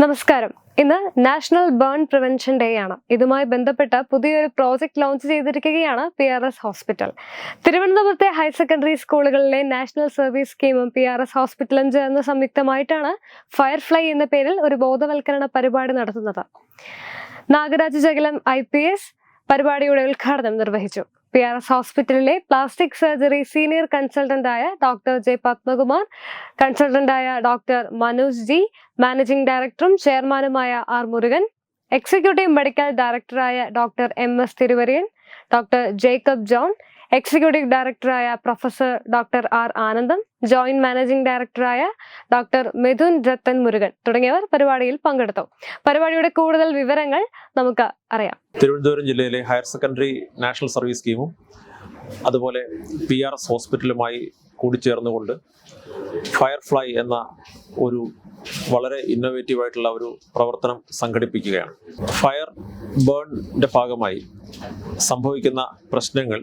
നമസ്കാരം. ഇന്ന് national burn prevention day ആണ്. ഇതുമായി ബന്ധപ്പെട്ട് പുതിയൊരു പ്രോജക്റ്റ് ലോഞ്ച് ചെയ്തിരിക്കുകയാണ് പി ആർ എസ് ഹോസ്പിറ്റൽ. തിരുവനന്തപുരത്തെ ഹയർ സെക്കൻഡറി സ്കൂളുകളിലെ നാഷണൽ സർവീസ് സ്കീമും പി ആർ എസ് ഹോസ്പിറ്റലും ചേർന്ന് സംയുക്തമായിട്ടാണ് ഫയർഫ്ലൈ എന്ന പേരിൽ ഒരു ബോധവൽക്കരണ പരിപാടി നടത്തുന്നത്. നാഗരാജ് ജഗലം ഐ പരിപാടിയുടെ ഉദ്ഘാടനം നിർവഹിച്ചു. പി ആർ എസ് ഹോസ്പിറ്റലിലെ പ്ലാസ്റ്റിക് സർജറി സീനിയർ കൺസൾട്ടന്റായ ഡോക്ടർ ജെ പത്മകുമാർ കൺസൾട്ടന്റായ ഡോക്ടർ മനോജ് ജി മാനേജിംഗ് ഡയറക്ടറും ചെയർമാനുമായ ആർ മുരുകൻ എക്സിക്യൂട്ടീവ് മെഡിക്കൽ ഡയറക്ടറായ doctor M S Thiruvariyan doctor Jacob John executive ഡയറക്ടറായ professor doctor R Anandam joint managing ഡയറക്ടറായ ഡോക്ടർ മിഥുൻ രത്തൻ മുരുകൻ തുടങ്ങിയവർ പരിപാടിയിൽ പങ്കെടുത്തു. പരിപാടിയുടെ കൂടുതൽ വിവരങ്ങൾ നമുക്ക് അറിയാം. തിരുവനന്തപുരം ജില്ലയിലെ ഹയർ സെക്കൻഡറി നാഷണൽ സർവീസ് സ്കീമും അതുപോലെ പി ആർ എസ് ഹോസ്പിറ്റലുമായി കൂടിച്ചേർന്നുകൊണ്ട് ഫയർഫ്ലൈ എന്ന ഒരു വളരെ ഇന്നോവേറ്റീവ് ആയിട്ടുള്ള ഒരു പ്രവർത്തനം സംഘടിപ്പിക്കുകയാണ്. ഫയർ ബേണിന്റെ ഭാഗമായി സംഭവിക്കുന്ന പ്രശ്നങ്ങൾ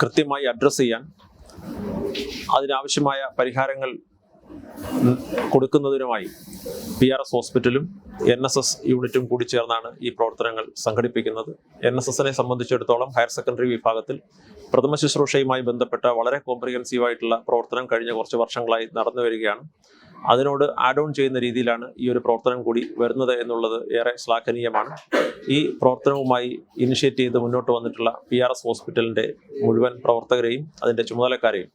കൃത്യമായി അഡ്രസ്സ് ചെയ്യാൻ അതിനാവശ്യമായ പരിഹാരങ്ങൾ കൊടുക്കുന്നതിനുമായി പി ആർ എസ് ഹോസ്പിറ്റലും എൻ എസ് എസ് യൂണിറ്റും കൂടി ചേർന്നാണ് ഈ പ്രവർത്തനങ്ങൾ സംഘടിപ്പിക്കുന്നത്. എൻ എസ് എസിനെ സംബന്ധിച്ചിടത്തോളം ഹയർ സെക്കൻഡറി വിഭാഗത്തിൽ പ്രഥമ ശുശ്രൂഷയുമായി ബന്ധപ്പെട്ട വളരെ കോംപ്രിഹെൻസീവായിട്ടുള്ള പ്രവർത്തനം കഴിഞ്ഞ കുറച്ച് വർഷങ്ങളായി നടന്നു വരികയാണ് അതിനോട് ആഡ് ഓൺ ചെയ്യുന്ന രീതിയിലാണ് ഈ ഒരു പ്രവർത്തനം കൂടി വരുന്നത് എന്നുള്ളത് ഏറെ ശ്ലാഘനീയമാണ്. ഈ പ്രവർത്തനവുമായി ഇനിഷ്യേറ്റ് ചെയ്ത് മുന്നോട്ട് വന്നിട്ടുള്ള പി ആർ എസ് ഹോസ്പിറ്റലിന്റെ മുഴുവൻ പ്രവർത്തകരെയും അതിന്റെ ചുമതലക്കാരെയും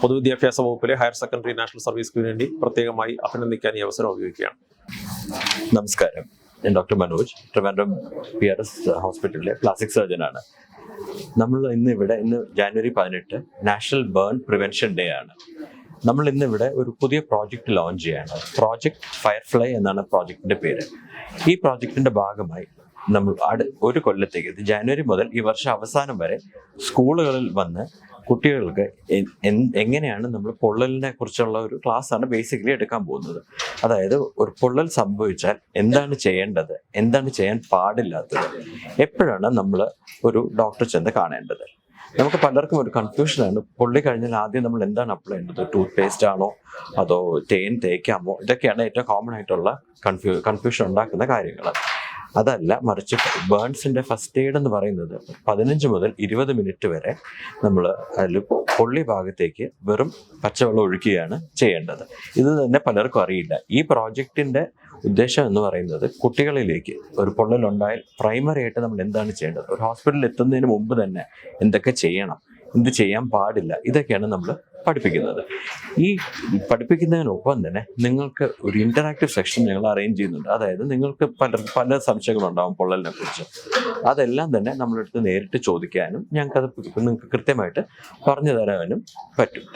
പൊതുവിദ്യാഭ്യാസ വകുപ്പിലെ ഹയർ സെക്കൻഡറി നാഷണൽ സർവീസിന് വേണ്ടി പ്രത്യേകമായി അഭിനന്ദിക്കാൻ ഈ അവസരം ഉപയോഗിക്കുകയാണ്. നമസ്കാരം. ഞാൻ doctor Manoj Trivandrum P R S ഹോസ്പിറ്റലിലെ പ്ലാസ്റ്റിക് സർജനാണ്. നമ്മൾ ഇന്ന് ഇവിടെ ഇന്ന് ജാനുവരി പതിനെട്ട് നാഷണൽ ബേൺ പ്രിവെൻഷൻ ഡേ ആണ്. നമ്മൾ ഇന്നിവിടെ ഒരു പുതിയ പ്രോജക്റ്റ് ലോഞ്ച് ചെയ്യാണ്. പ്രോജക്റ്റ് ഫയർഫ്ലൈ എന്നാണ് പ്രോജക്റ്റിന്റെ പേര്. ഈ പ്രോജക്റ്റിന്റെ ഭാഗമായി നമ്മൾ അടു ഒരു കൊല്ലത്തേക്ക് ഇത് ജാനുവരി മുതൽ ഈ വർഷം അവസാനം വരെ സ്കൂളുകളിൽ വന്ന് കുട്ടികൾക്ക് എങ്ങനെയാണ് നമ്മൾ പൊള്ളലിനെ കുറിച്ചുള്ള ഒരു ക്ലാസ് ആണ് ബേസിക്കലി എടുക്കാൻ പോകുന്നത്. അതായത് ഒരു പൊള്ളൽ സംഭവിച്ചാൽ എന്താണ് ചെയ്യേണ്ടത്? എന്താണ് ചെയ്യാൻ പാടില്ലാത്തത്? എപ്പോഴാണ് നമ്മൾ ഒരു ഡോക്ടർ ചെന്ന് കാണേണ്ടത്? നമുക്ക് പലർക്കും ഒരു കൺഫ്യൂഷനാണ് പൊള്ളി കഴിഞ്ഞാൽ ആദ്യം നമ്മൾ എന്താണ് അപ്ലൈ ചെയ്യേണ്ടത്? ടൂത്ത് പേസ്റ്റ് ആണോ? അതോ തേൻ തേക്കാമോ? ഇതൊക്കെയാണ് ഏറ്റവും കോമൺ ആയിട്ടുള്ള കൺഫ്യൂ കൺഫ്യൂഷൻ ഉണ്ടാക്കുന്ന കാര്യങ്ങൾ. അതല്ല മറിച്ച് ബേൺസിന്റെ ഫസ്റ്റ് എയ്ഡ് എന്ന് പറയുന്നത് പതിനഞ്ച് മുതൽ ഇരുപത് മിനിറ്റ് വരെ നമ്മൾ അതിൽ പൊള്ളി ഭാഗത്തേക്ക് വെറും പച്ചവെള്ളം ഒഴിക്കുകയാണ് ചെയ്യേണ്ടത്. ഇത് തന്നെ പലർക്കും അറിയില്ല. ഈ പ്രോജക്റ്റിന്റെ ഉദ്ദേശം എന്ന് പറയുന്നത് കുട്ടികളിലേക്ക് ഒരു പൊള്ളലുണ്ടായാൽ പ്രൈമറി ആയിട്ട് നമ്മൾ എന്താണ് ചെയ്യേണ്ടത്? ഒരു ഹോസ്പിറ്റലിൽ എത്തുന്നതിന് മുമ്പ് തന്നെ എന്തൊക്കെ ചെയ്യണം? എന്ത് ചെയ്യാൻ പാടില്ല? ഇതൊക്കെയാണ് നമ്മൾ പഠിപ്പിക്കുന്നത്. ഈ പഠിപ്പിക്കുന്നതിനൊപ്പം തന്നെ നിങ്ങൾക്ക് ഒരു ഇന്ററാക്റ്റീവ് സെക്ഷൻ ഞങ്ങൾ അറേഞ്ച് ചെയ്യുന്നുണ്ട്. അതായത് നിങ്ങൾക്ക് പല പല സംശയങ്ങളുണ്ടാവും പൊള്ളലിനെ കുറിച്ച്. അതെല്ലാം തന്നെ നമ്മളെടുത്ത് നേരിട്ട് ചോദിക്കാനും ഞങ്ങൾക്കത് നിങ്ങൾക്ക് കൃത്യമായിട്ട് പറഞ്ഞു തരാനും പറ്റും.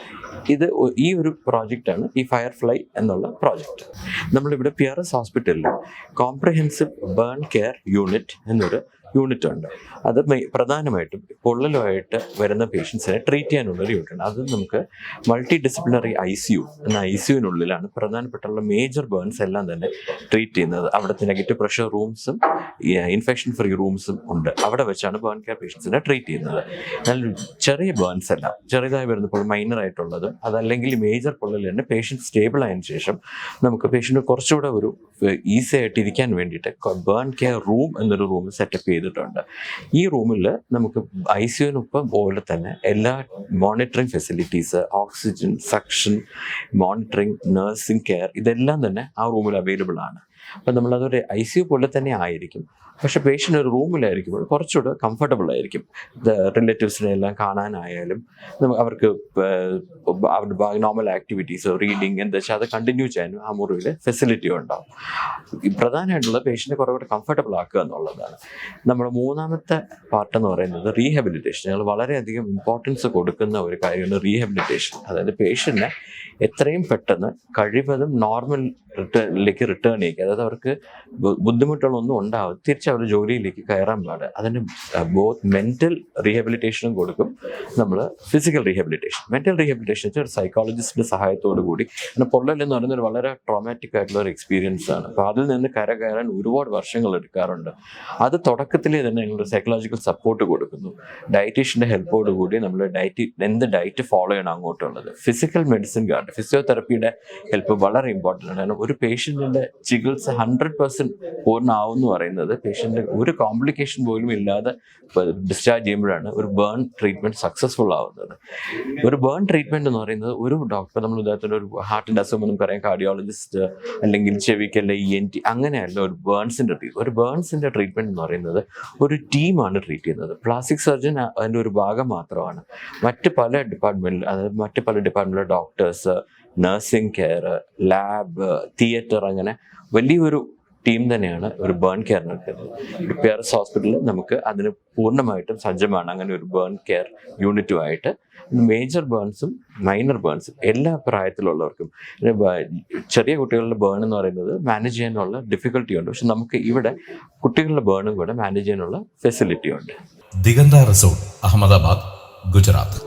ഇത് ഈ ഒരു പ്രോജക്റ്റാണ് ഈ ഫയർഫ്ലൈ എന്നുള്ള പ്രോജക്റ്റ് നമ്മളിവിടെ പി ആർ എസ് ഹോസ്പിറ്റലിൽ കോംപ്രഹെൻസീവ് ബേൺ കെയർ യൂണിറ്റ് എന്നൊരു യൂണിറ്റ് ഉണ്ട്. അത് മെയ്- പ്രധാനമായിട്ടും പൊള്ളലുമായിട്ട് വരുന്ന പേഷ്യൻസിനെ ട്രീറ്റ് ചെയ്യാനുള്ള യൂണിറ്റ് ഉണ്ട് അത് നമുക്ക് multi disciplinary I C U എന്ന ഐ സി യുവിനുള്ളിലാണ് പ്രധാനപ്പെട്ടുള്ള മേജർ ബേൺസ് എല്ലാം തന്നെ ട്രീറ്റ് ചെയ്യുന്നത്. അവിടുത്തെ നെഗറ്റീവ് പ്രഷർ റൂംസും ഇൻഫെക്ഷൻ ഫ്രീ റൂംസും ഉണ്ട്. അവിടെ വെച്ചാണ് ബേൺ കെയർ പേഷ്യൻസിനെ ട്രീറ്റ് ചെയ്യുന്നത്. എന്നാൽ ചെറിയ ബേൺസ് എല്ലാം ചെറിയതായി വരുന്നപ്പോൾ മൈനർ ആയിട്ടുള്ളത് അതല്ലെങ്കിൽ മേജർ പൊള്ളൽ തന്നെ പേഷ്യന്റ് സ്റ്റേബിൾ ആയതിനു ശേഷം നമുക്ക് പേഷ്യന്റ് കുറച്ചുകൂടെ ഒരു ഈസി ആയിട്ട് ഇരിക്കാൻ വേണ്ടിയിട്ട് ബേൺ കെയർ റൂം എന്നൊരു റൂം സെറ്റപ്പ് ചെയ്തിട്ടുണ്ട്. ഈ റൂമിൽ നമുക്ക് ഐ സിയുനൊപ്പം പോലെ തന്നെ എല്ലാ monitoring facilities oxygen suction monitoring nursing care ഇതെല്ലാം തന്നെ ആ റൂമിൽ അവൈലബിൾ ആണ്. അപ്പം നമ്മളതൊരു ഐ സി യു പോലെ തന്നെ ആയിരിക്കും. പക്ഷെ പേഷ്യന്റ് ഒരു റൂമിലായിരിക്കുമ്പോൾ കുറച്ചുകൂടെ കംഫർട്ടബിൾ ആയിരിക്കും. റിലേറ്റീവ്സിനെ എല്ലാം കാണാനായാലും അവർക്ക് അവരുടെ നോർമൽ ആക്ടിവിറ്റീസ് റീഡിങ് എന്താ വെച്ചാൽ അത് കണ്ടിന്യൂ ചെയ്യാനും ആ മുറിവിൽ ഫെസിലിറ്റി ഉണ്ടാവും. പ്രധാനമായിട്ടുള്ള പേഷ്യന്റെ കുറേ കൂടെ കംഫർട്ടബിൾ ആക്കുക എന്നുള്ളതാണ്. നമ്മുടെ മൂന്നാമത്തെ പാർട്ട് എന്ന് പറയുന്നത് റീഹാബിലിറ്റേഷൻ ഞങ്ങൾ വളരെയധികം ഇമ്പോർട്ടൻസ് കൊടുക്കുന്ന ഒരു കാര്യമാണ് റീഹാബിലിറ്റേഷൻ അതായത് പേഷ്യന്റിനെ എത്രയും പെട്ടെന്ന് കഴിവതും നോർമൽ റിട്ടേണിലേക്ക് റിട്ടേൺ ചെയ്യിക്കുക. അതായത് അവർക്ക് ബുദ്ധിമുട്ടുകളൊന്നും ഉണ്ടാവും തിരിച്ച് അവർ ജോലിയിലേക്ക് കയറാൻ പാട് അതിന് ബോത്ത് മെന്റൽ റീഹാബിലിറ്റേഷനും കൊടുക്കും. നമ്മൾ ഫിസിക്കൽ റീഹാബിലിറ്റേഷൻ മെന്റൽ റീഹാബിലിറ്റേഷൻ വെച്ചാൽ ഒരു സൈക്കോളജിസ്റ്റിന്റെ സഹായത്തോടു കൂടി. പിന്നെ പൊള്ളൽ എന്ന് പറയുന്ന ഒരു വളരെ ട്രോമാറ്റിക് ആയിട്ടുള്ള ഒരു എക്സ്പീരിയൻസ് ആണ്. അപ്പോൾ അതിൽ നിന്ന് കര കയറാൻ ഒരുപാട് വർഷങ്ങൾ എടുക്കാറുണ്ട്. അത് തുടക്കത്തിലേ തന്നെ ഞങ്ങൾ സൈക്കോളജിക്കൽ സപ്പോർട്ട് കൊടുക്കുന്നു. ഡയറ്റീഷ്യന്റെ ഹെൽപ്പോട് കൂടി നമ്മൾ ഡയറ്റ് എന്ത് ഡയറ്റ് ഫോളോ ചെയ്യണം അങ്ങോട്ടുള്ളത്. ഫിസിക്കൽ മെഡിസിൻ കാർഡ് ഫിസിയോതെറപ്പിയുടെ ഹെൽപ്പ് വളരെ ഇമ്പോർട്ടന്റ് ആണ്. കാരണം ഒരു പേഷ്യന്റിന്റെ ചികിത്സ ഹൺഡ്രഡ് പെർസെന്റ് പൂർണമാവും എന്ന് പറയുന്നത് പേഷ്യന്റ് ഒരു കോംപ്ലിക്കേഷൻ പോലും ഇല്ലാതെ ഡിസ്ചാർജ് ചെയ്യുമ്പോഴാണ് ഒരു ബേൺ ട്രീറ്റ്മെന്റ് സക്സസ്ഫുൾ ആവുന്നത്. ഒരു ബേൺ ട്രീറ്റ്മെന്റ് എന്ന് പറയുന്നത് ഒരു ഡോക്ടർ നമ്മൾ ഉദാഹരണത്തിന് ഒരു ഹാർട്ടിന്റെ അസുഖം നമുക്ക് പറയാം കാർഡിയോളജിസ്റ്റ് അല്ലെങ്കിൽ ചെവിക്കല്ല ഇ എൻ ടി അങ്ങനെയല്ല ഒരു ബേൺസിന്റെ ഒരു ബേൺസിന്റെ ട്രീറ്റ്മെന്റ് എന്ന് പറയുന്നത് ഒരു ടീമാണ് ട്രീറ്റ് ചെയ്യുന്നത്. പ്ലാസ്റ്റിക് സർജൻ അതിന്റെ ഒരു ഭാഗം മാത്രമാണ്. മറ്റ് പല ഡിപ്പാർട്ട്മെന്റിൽ അതായത് മറ്റ് പല ഡിപ്പാർട്ട്മെന്റിലെ doctors nursing care lab theatre അങ്ങനെ വലിയൊരു ടീം തന്നെയാണ് ഒരു ബേൺ കെയർ നടക്കുന്നത് എസ് ഹോസ്പിറ്റലിൽ നമുക്ക് അതിന് പൂർണമായിട്ടും സജ്ജമാണ് അങ്ങനെ ഒരു ബേൺ കെയർ യൂണിറ്റുമായിട്ട് മേജർ ബേൺസും മൈനർ ബേൺസും എല്ലാ പ്രായത്തിലുള്ളവർക്കും. ചെറിയ കുട്ടികളുടെ ബേൺ എന്ന് പറയുന്നത് മാനേജ് ചെയ്യാനുള്ള ഡിഫിക്കൽട്ടി ഉണ്ട്. പക്ഷെ നമുക്ക് ഇവിടെ കുട്ടികളുടെ ബേണും കൂടെ മാനേജ് ചെയ്യാനുള്ള ഫെസിലിറ്റി ഉണ്ട്. ദിഗന്ത റിസോർട്ട് അഹമ്മദാബാദ് ഗുജറാത്ത്.